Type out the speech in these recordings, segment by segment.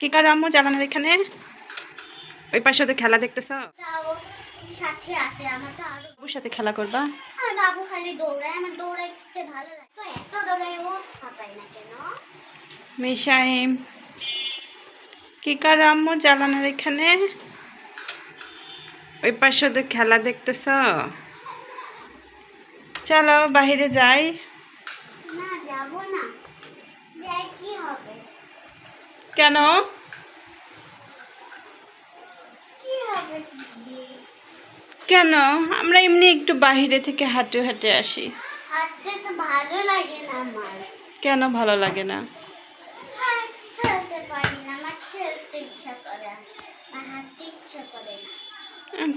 কি করে আম্মু জানানোর এখানে। ওই পাশে ওদের খেলা দেখতেছ? সাথে আছে আমার তো আরও বাবুর সাথে খেলা করবা? আর বাবু খালি দৌড়ায় আমার দৌড়াইতে ভালো লাগে। তো এত ও না কেন? মিশাইম। কি করে আম্মু এখানে। ওই পাশে ওদের খেলা দেখতেছ? চলো বাইরে যাই। না যাব না। কেন? কেন? আমরা এমনি একটু বাইরে থেকে হাঁটে হাঁটে আসি। হাঁটতে তো ভালো লাগে না আমার। কেন ভালো লাগে না? হ্যাঁ, খেলতে পারি না আমার খেলতে ইচ্ছা করে আমার হাঁটতে ইচ্ছা করে না।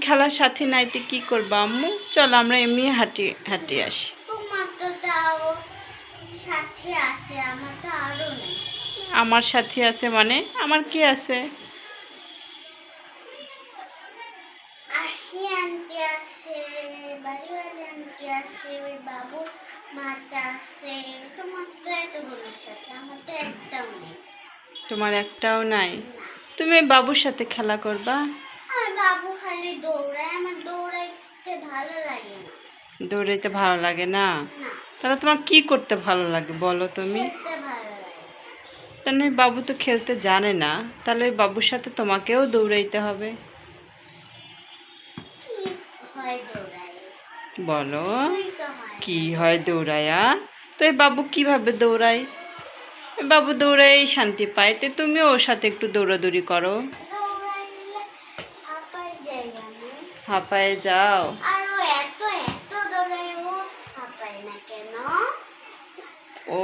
খেলার সাথে নাইতে কি করবা আম্মু? চল আমরা এমনি হাঁটি হাঁটি আসি। তোমার তো তাও সাথে আছে আমার তো নেই। আমার সাথে আছে মানে? আমার কি আছে? আন্টি আছে বাড়িওয়ালি আন্টি আছে ওই বাবু মাটা আছে। তোমার তো এতগুলো সাথে আমার তো একটাও নেই। তোমার একটাও নাই? তুমি বাবুর সাথে খেলা করবা? বাবু খালি দৌড়ায় আমার দৌড়াইতে ভালো লাগে না। দৌড়াইতে ভালো লাগে না? তাহলে তোমার কি করতে ভালো লাগে বলো তুমি? তাহলে বাবু তো খেলতে জানে না। তাহলে ওই বাবুর সাথে তোমাকেও দৌড়াইতে হবে। বলো, কি হয় দৌড়ায়া? তো বাবু কীভাবে দৌড়ায়? বাবু দৌড়াই শান্তি পায়। তো তুমিও ওর সাথে একটু দৌড়াদৌড়ি করো। হাঁপায়ে যাও আর ও এত এত দৌড়াই ও হাঁপাই না কেন ও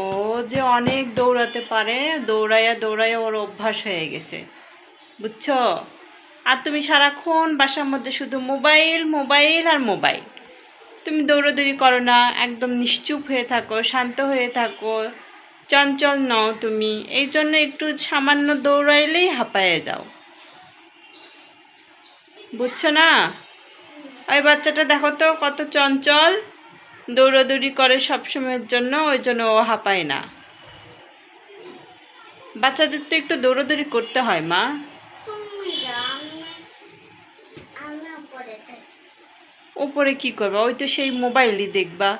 যে অনেক দৌড়াতে পারে, দৌড়াইয়া দৌড়াইয়া ওর অভ্যাস হয়ে গেছে। বুঝছ? আর তুমি সারাক্ষণ বাসার মধ্যে শুধু মোবাইল মোবাইল আর মোবাইল। তুমি দৌড়াদৌড়ি করো না, একদম নিশ্চুপ হয়ে থাকো, শান্ত হয়ে থাকো, চঞ্চল নও তুমি। এই জন্য একটু সামান্য দৌড়াইলেই হাঁপায়ে যাও। বুঝছ না? ওই বাচ্চাটা দেখো তো, কত চঞ্চল। দৌড়াদৌড়ি করে সবসময়ের জন্য, ওই জন্য ও হাঁপায় না। বাচ্চাদের তো একটু দৌড়াদৌড়ি করতে হয় মা। ওপরে কি করবা? ওই তো সেই মোবাইলই দেখবা।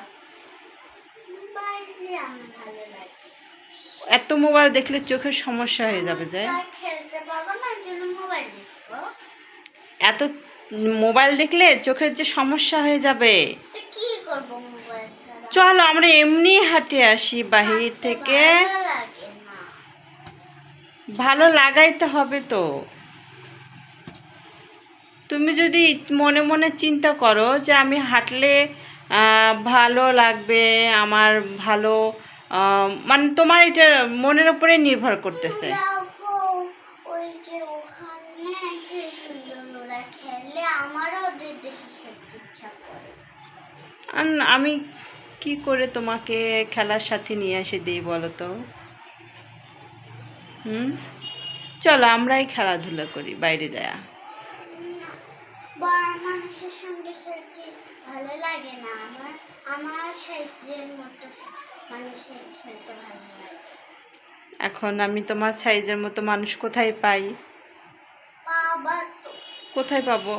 এত মোবাইল দেখলে চোখের সমস্যা হয়ে যাবে যে তাই খেলতে পারব না এই জন্য মোবাইল দেখব। এত মোবাইল দেখলে চোখের যে সমস্যা হয়ে যাবে। চলো আমরা এমনি হাঁটে আসি বাহির থেকে। ভালো লাগাইতে হবে তো। তুমি যদি মনে মনে চিন্তা করো যে আমি হাঁটলে ভালো লাগবে আমার ভালো মানে তোমার এটা মনের উপরে নির্ভর করতেছে। আমি কি করে তোমাকে খেলার সাথে নিয়ে এসে দিই বলো তো? হুম? চলো আমরাই খেলাধুলা করি বাইরে যায়। বড় মানুষের সঙ্গে খেলতে ভালো লাগে না। আমার আমার সাইজের মতো মানুষের খেলতে ভালো লাগে। এখন আমি তোমার সাইজের মতো মানুষ কোথায় পাই? কোথায় পাবো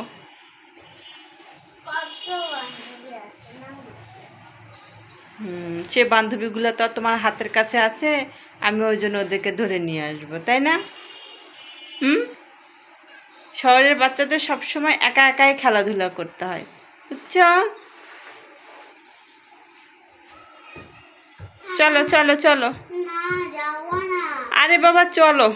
কত বান্ধবী আছে না হুম সে বান্ধবীগুলো তো তোমার হাতের কাছে আছে আমি ওই জন্য ওদেরকে ধরে নিয়ে আসব তাই না? হুম? শহরের বাচ্চাদের সবসময় একা একাই খেলাধুলা করতে হয় বুঝছ? চলো চলো চলো। আরে বাবা চলো।